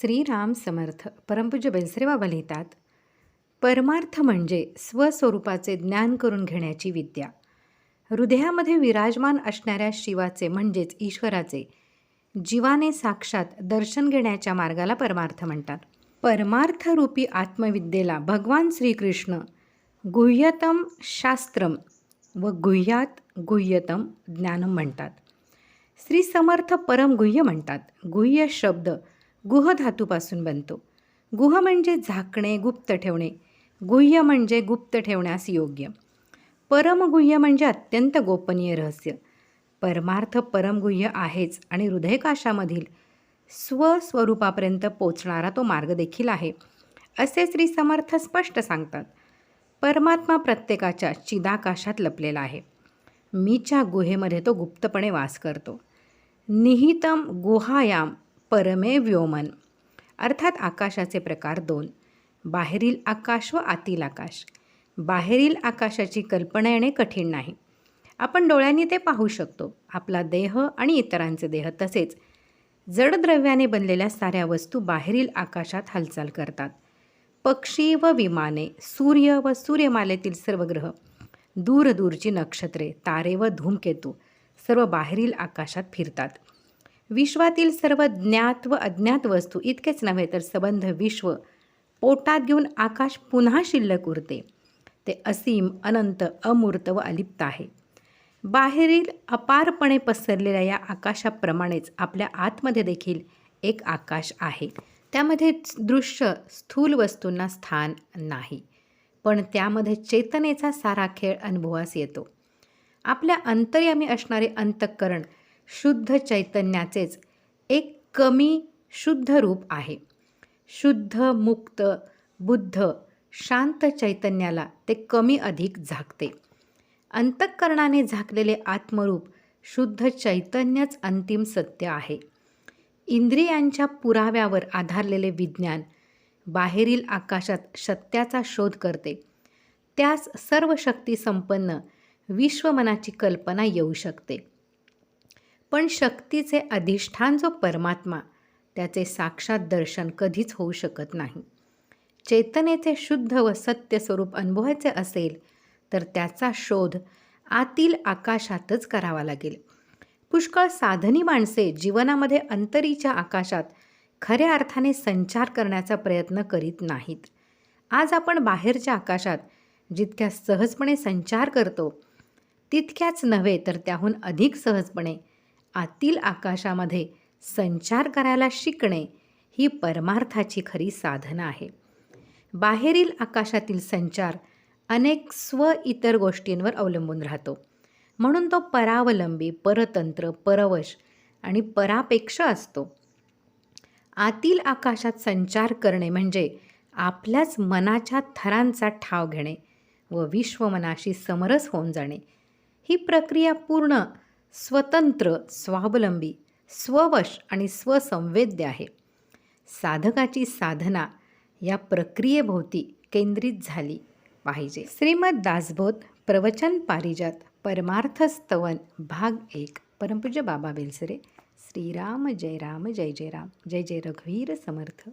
श्रीराम समर्थ परमपूज्य बेलसरे बाबा लिहितात परमार्थ म्हणजे स्वस्वरूपाचे ज्ञान करून घेण्याची विद्या. हृदयामध्ये विराजमान असणाऱ्या शिवाचे म्हणजेच ईश्वराचे जीवाने साक्षात दर्शन घेण्याच्या मार्गाला परमार्थ म्हणतात. परमार्थरूपी आत्मविद्येला भगवान श्रीकृष्ण गुह्यतम शास्त्रम व गुह्यात गुह्यतम ज्ञानम म्हणतात. श्री समर्थ परम गुह्य म्हणतात. गुह्य शब्द गुह धातूपासून बनतो. गुह म्हणजे झाकणे गुप्त ठेवणे. गुह्य म्हणजे गुप्त ठेवण्यास योग्य. परमगुह्य म्हणजे अत्यंत गोपनीय रहस्य. परमार्थ परमगुह्य आहेच आणि हृदयकाशामधील स्वस्वरूपापर्यंत पोचणारा तो मार्ग देखील आहे असे श्री समर्थ स्पष्ट सांगतात. परमात्मा प्रत्येकाच्या चिदाकाशात लपलेला आहे. मीच्या गुहेमध्ये तो गुप्तपणे वास करतो. निहितम गुहायाम परमे व्योमन. अर्थात आकाशाचे प्रकार दोन. बाहेरील आकाश व आतील आकाश. बाहेरील आकाशाची कल्पना येणे कठीण नाही. आपण डोळ्यांनी ते पाहू शकतो. आपला देह आणि इतरांचे देह तसेच. जडद्रव्याने बनलेल्या साऱ्या वस्तू बाहेरील आकाशात हालचाल करतात. पक्षी व विमाने सूर्य व सूर्यमालेतील सर्व ग्रह दूरदूरची नक्षत्रे तारे व धूमकेतू सर्व बाहेरील आकाशात फिरतात. विश्वातील सर्व ज्ञात व अज्ञात वस्तू इतकेच नव्हे तर सबंध विश्व पोटात घेऊन आकाश पुन्हा शिल्लक उरते. ते असीम अनंत अमूर्त व अलिप्त आहे. बाहेरील अपारपणे पसरलेल्या या आकाशाप्रमाणेच आपल्या आतमध्ये देखील एक आकाश आहे. त्यामध्ये दृश्य स्थूल वस्तूंना स्थान नाही पण त्यामध्ये चेतनेचा सारा खेळ अनुभवास येतो. आपल्या अंतर्यामी असणारे अंतःकरण शुद्ध चैतन्याचेच एक कमी शुद्ध रूप आहे. शुद्ध मुक्त बुद्ध शांत चैतन्याला ते कमी अधिक झाकते. अंतःकरणाने झाकलेले आत्मरूप शुद्ध चैतन्यच अंतिम सत्य आहे. इंद्रियांच्या पुराव्यावर आधारलेले विज्ञान बाहेरील आकाशात सत्याचा शोध करते. त्यास सर्व शक्ती संपन्न विश्वमनाची कल्पना येऊ शकते. पण शक्तीचे अधिष्ठान जो परमात्मा त्याचे साक्षात दर्शन कधीच होऊ शकत नाही. चेतनेचे शुद्ध व सत्य स्वरूप अनुभवायचे असेल तर त्याचा शोध आतील आकाशातच करावा लागेल. पुष्कळ साधनी माणसे जीवनामध्ये अंतरीच्या आकाशात खऱ्या अर्थाने संचार करण्याचा प्रयत्न करीत नाहीत. आज आपण बाहेरच्या आकाशात जितक्या सहजपणे संचार करतो तितक्याच नव्हे तर त्याहून अधिक सहजपणे आतील आकाशामध्ये संचार करायला शिकणे ही परमार्थाची खरी साधना आहे. बाहेरील आकाशातील संचार अनेक स्व इतर गोष्टींवर अवलंबून राहतो. म्हणून तो परावलंबी परतंत्र परवश आणि परापेक्ष असतो. आतील आकाशात संचार करणे म्हणजे आपल्याच मनाच्या थरांचा ठाव घेणे व विश्वमनाशी समरस होऊन जाणे. ही प्रक्रिया पूर्ण स्वतंत्र स्वावलंबी स्ववश आणि स्वसंवेद्य आहे. साधकाची साधना या प्रक्रियेभोवती केंद्रित झाली पाहिजे. श्रीमद दासबोध प्रवचन पारिजात परमार्थस्तवन भाग एक परमपूज्य बाबा बेलसरे श्रीराम जय राम जय जय राम जय जय रघुवीर समर्थ.